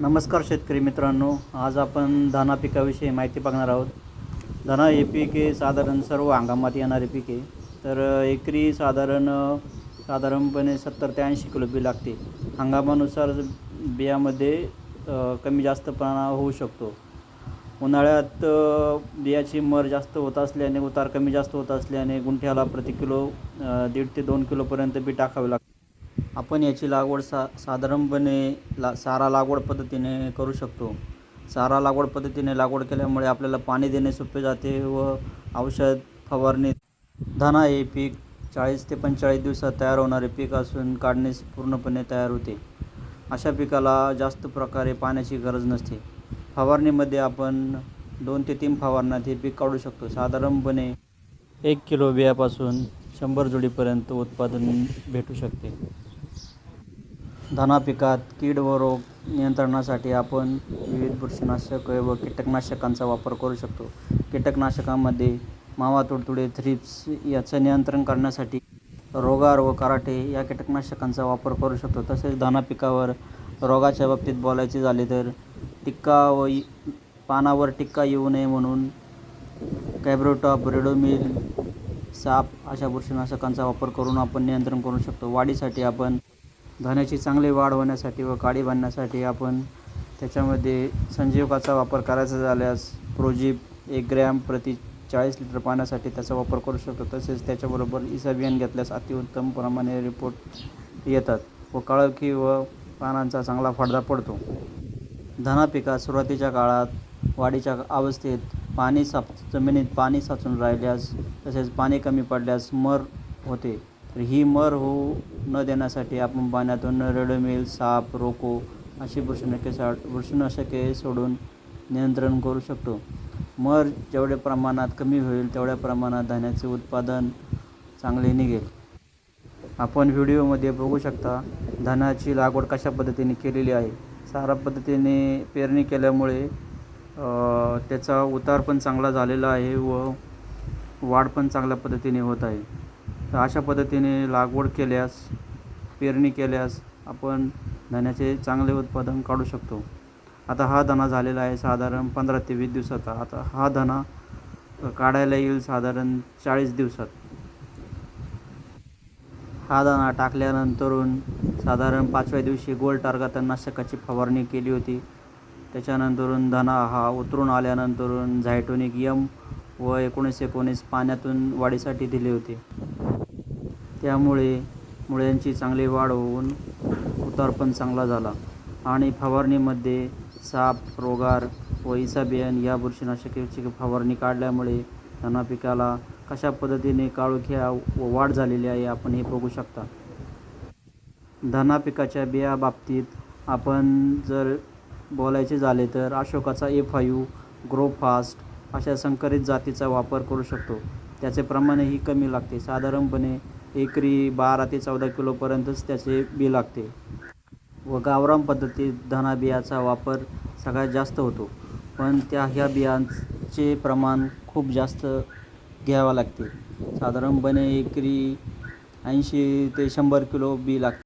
नमस्कार शेतकरी मित्रांनो आज आपण धाना पिकाविषयी माहिती बघणार आहोत. धना हे पीक साधारण सर्व हंगामात येणारे पीक आहे. तर एकरी साधारण साधारणपणे सत्तर ते ऐंशी किलो बी लागते. हंगामानुसार बियामध्ये कमी जास्त प्रमाण होऊ शकतो. उन्हाळ्यात बियाची मर जास्त होत असल्याने उतार कमी जास्त होत असल्याने गुंठ्याला प्रति किलो दीड ते दोन किलोपर्यंत बी टाकावे लागते. आपण याची लागवड सा साधारणपणे ला सारा लागवड पद्धतीने करू शकतो. सारा लागवड पद्धतीने लागवड केल्यामुळे आपल्याला पाणी देणे सोपे जाते व औषध फवारणी धना हे पीक चाळीस ते पंचेचाळीस दिवसात तयार होणारे पीक असून काढणीस पूर्णपणे तयार होते. अशा पिकाला जास्त प्रकारे पाण्याची गरज नसते. फवारणीमध्ये आपण दोन ते तीन फवारण्यात हे पीक काढू शकतो. साधारणपणे एक किलो बियापासून शंभर जोडीपर्यंत उत्पादन भेटू शकते. धना पिकात कीड व रोग नियंत्रणासाठी आपण विविध बुरशीनाशक व कीटकनाशकांचा वापर करू शकतो. कीटकनाशकांमध्ये मावा तुडतुडे थ्रिप्स याचं नियंत्रण करण्यासाठी रोगार व कराटे या कीटकनाशकांचा वापर करू शकतो. तसेच धाना पिकावर रोगाच्या बाबतीत बोलायचे झाले तर टिक्का व पानावर टिक्का येऊ नये म्हणून कॅब्रोटॉप रेडोमिल साप अशा बुरशीनाशकांचा वापर करून आपण नियंत्रण करू शकतो. वाढीसाठी आपण धान्याची चांगली वाढ होण्यासाठी व काडी बांधण्यासाठी आपण त्याच्यामध्ये संजीवकाचा वापर करायचा झाल्यास प्रोजीप एक ग्रॅम प्रति चाळीस लिटर पाण्यासाठी त्याचा वापर करू शकतो. तसेच त्याच्याबरोबर इसाबियन घेतल्यास अतिउत्तम प्रमाणे रिपोर्ट येतात व काळोखी व पानांचा चांगला फायदा पडतो. धना पिकात सुरुवातीच्या काळात वाढीच्या अवस्थेत पाणी साप जमिनीत पाणी साचून राहिल्यास तसेच पाणी कमी पडल्यास मर होते. तर ही मर होऊ न देण्यासाठी आपण पाण्यातून रेडोमिल साप रोको अशी बुरशीनाशके सा बुरशीनाशके सोडून नियंत्रण करू शकतो. मर जेवढ्या प्रमाणात कमी होईल तेवढ्या प्रमाणात धान्याचे उत्पादन चांगले निघेल. आपण व्हिडिओमध्ये बघू शकता धानाची लागवड कशा पद्धतीने केलेली आहे. सारा पद्धतीने पेरणी केल्यामुळे त्याचा उतार पण चांगला झालेला आहे व वाढ पण चांगल्या पद्धतीने होत आहे. तर अशा पद्धतीने लागवड केल्यास पेरणी केल्यास आपण धान्याचे चांगले उत्पादन काढू शकतो. आता हा धणा झालेला आहे साधारण पंधरा ते वीस दिवसाचा. आता हा धणा काढायला येईल साधारण चाळीस दिवसात. हा दाणा टाकल्यानंतरून साधारण पाचव्या दिवशी गोल टार्गा तणनाशकाची फवारणी केली होती. त्याच्यानंतरून दाणा हा उतरून आल्यानंतरून झायटोनिक यम व एकोणीस एकोणीस पाण्यातून वाढीसाठी दिले होते. त्यामुळे मुळ्यांची चांगली वाढ होऊन उतार पण चांगला झाला. आणि फवारणीमध्ये साप रोगार व इसाबियन या बुरशीनाशकाची फवारणी काढल्यामुळे धना पिकाला कशा पद्धतीने काळोख्या व वाढ झालेली आहे आपण हे बघू शकता. धना पिकाच्या बिया बाबतीत आपण जर बोलायचे झाले तर अशोकाचा ए फायू ग्रो फास्ट अशा संकरित जातीचा वापर करू शकतो. त्याचे प्रमाणही कमी लागते. साधारणपणे एकरी बारा ते चौदा किलोपर्यंतच त्याचे बी लागते व गावरान पद्धतीत धना बियाचा वापर सगळ्यात जास्त होतो. पण त्या ह्या बियांचे प्रमाण खूप जास्त घ्यावं लागते. साधारणपणे एकरी ऐंशी ते शंभर किलो बी लागते.